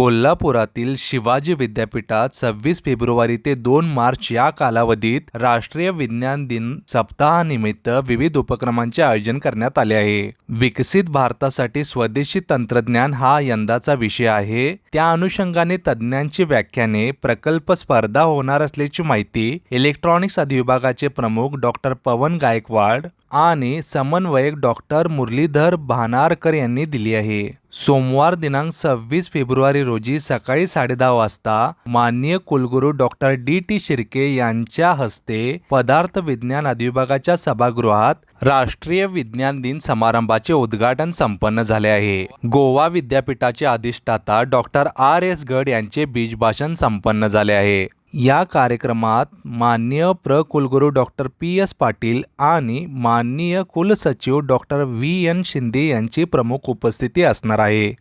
कोल्हापुरातील शिवाजी विद्यापीठात सव्वीस फेब्रुवारी ते दोन मार्च या कालावधीत राष्ट्रीय विज्ञान दिन सप्ताहानिमित्त विविध उपक्रमांचे आयोजन करण्यात आले आहे. विकसित भारतासाठी स्वदेशी तंत्रज्ञान हा यंदाचा विषय आहे. त्या अनुषंगाने तज्ज्ञांची व्याख्याने प्रकल्प स्पर्धा होणार असल्याची माहिती इलेक्ट्रॉनिक्स अधिविभागाचे प्रमुख डॉक्टर पवन गायकवाड आणि समन्वयक डॉक्टर मुरलीधर भानारकर यांनी दिली आहे. सोमवार दिनांक सव्वीस फेब्रुवारी रोजी सकाळी साडेदहा वाजता माननीय कुलगुरू डॉक्टर डी टी शिर्के यांच्या हस्ते पदार्थ विज्ञान अधिविभागाच्या सभागृहात राष्ट्रीय विज्ञान दिन समारंभाचे उद्घाटन संपन्न झाले आहे. गोवा विद्यापीठाचे अधिष्ठाता डॉक्टर आर एस गड यांचे बीजभाषण संपन्न झाले आहे. या कार्यक्रमात माननीय प्र कुलगुरू डॉक्टर पी एस पाटील आणि माननीय कुलसचिव डॉक्टर व्ही एन शिंदे यांची प्रमुख उपस्थिती असणार आहे.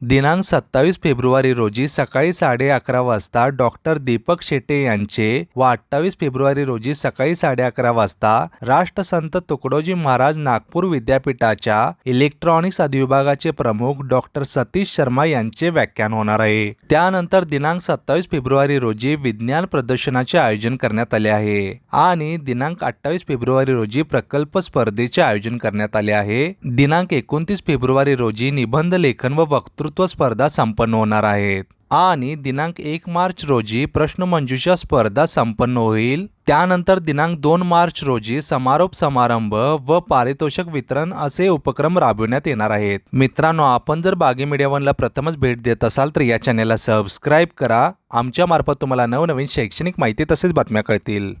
दिनांक सत्तावीस फेब्रुवारी रोजी सकाळी साडे अकरा वाजता डॉक्टर दीपक शेटे यांचे व अठ्ठावीस फेब्रुवारी रोजी सकाळी साडे अकरा वाजता राष्ट्रसंत तुकडोजी महाराज नागपूर विद्यापीठाच्या इलेक्ट्रॉनिक्स अधिविभागाचे प्रमुख डॉक्टर सतीश शर्मा यांचे व्याख्यान होणार आहे. त्यानंतर दिनांक सत्तावीस फेब्रुवारी रोजी विज्ञान प्रदर्शनाचे आयोजन करण्यात आले आहे आणि दिनांक अठ्ठावीस फेब्रुवारी रोजी प्रकल्प स्पर्धेचे आयोजन करण्यात आले आहे. दिनांक एकोणतीस फेब्रुवारी रोजी निबंध लेखन व वक्तृत्व स्पर्धा संपन्न होणार आहेत. आणि दिनांक एक मार्च रोजी प्रश्नमंजुषा स्पर्धा संपन्न होईल. त्यानंतर दिनांक दोन मार्च रोजी समारोप समारंभ व पारितोषिक वितरण असे उपक्रम राबविण्यात येणार आहेत. मित्रांनो आपण जर बागी मीडिया वनला प्रथमच भेट देत असाल तर या चॅनेलला सबस्क्राईब करा. आमच्या मार्फत तुम्हाला नवनवीन शैक्षणिक माहिती तसेच बातम्या कळतील.